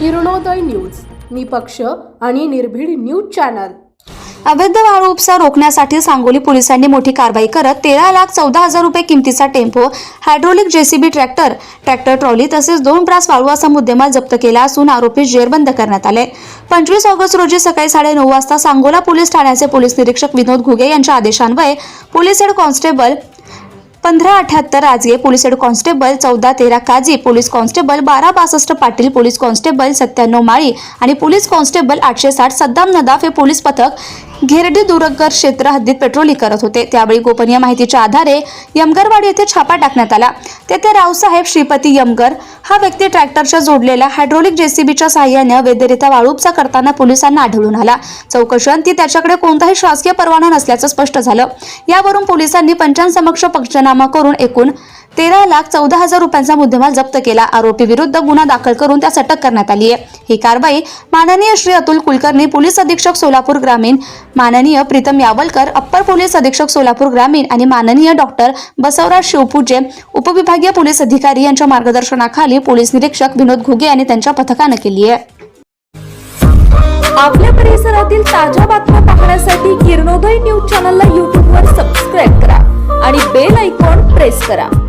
Kiranoday news. निपक्ष आणि निर्भीड न्यूज चॅनल. अवैध वाळू उपसा रोखण्यासाठी सांगोली पोलिसांनी मोठी कारवाई करत तेरा लाख चौदा हजार रुपये किमतीचा tempo hydraulic JCB tractor tractor trolley तसेच दोन ब्रास वाळू असा मुद्देमाल जप्त केला असून आरोपी जेरबंद करण्यात आले. पंचवीस ऑगस्ट रोजी सकाळी साडेनऊ वाजता सांगोला पोलीस ठाण्याचे पोलीस निरीक्षक विनोद घुगे यांच्या आदेशान्वये पोलीस हेड कॉन्स्टेबल पंधरा अठ्याहत्तर राजगे पोलीस हेड कॉन्स्टेबल चौदा तेरा काजी पोलीस कॉन्स्टेबल बारा बासष्ट पाटील पोलीस कॉन्स्टेबल सत्त्याण्णव माळी आणि पोलीस कॉन्स्टेबल आठशे साठ सद्दाम नदाफ हे पोलीस पथक घेरडी दुरगर क्षेत्र हद्दीत पेट्रोलिंग करत होते. त्यावेळी गोपनीय माहितीच्या आधारे यमगरवाडी येथे छापा टाकण्यात आला. तेथे रावसाहेब श्रीपती यमगर हा व्यक्ती ट्रॅक्टरच्या जोडलेल्या हायड्रोलिक जेसीबीच्या सहाय्याने अवैधरित्या वाळूपचा करताना पोलिसांना आढळून आला. चौकशांती त्याच्याकडे कोणताही शासकीय परवाना नसल्याचं स्पष्ट झालं. यावरून पोलिसांनी पंचांसमक्ष पंचनामा करून एकूण तेरा लाख चौदा हजार रुपयांचा मुद्देमाल जप्त केला. आरोपी विरुद्ध गुन्हा दाखल करून त्यास अटक करण्यात आली आहे. ही कारवाई माननीय श्री अतुल कुलकर्णी पोलीस अधीक्षक सोलापूर ग्रामीण माननीय प्रीतम यावलकर अप्पर पोलीस अधीक्षक सोलापूर ग्रामीण आणि माननीय डॉक्टर बसवराज शिवपूजे उपविभागीय पोलीस अधिकारी यांच्या मार्गदर्शनाखाली पोलीस निरीक्षक विनोद घुगे आणि त्यांच्या पथकानं केली आहे. आपल्या परिसरातील ताज्या बातम्या पाहण्यासाठी किरणोदय न्यूज चॅनलला यूट्यूबवर करा.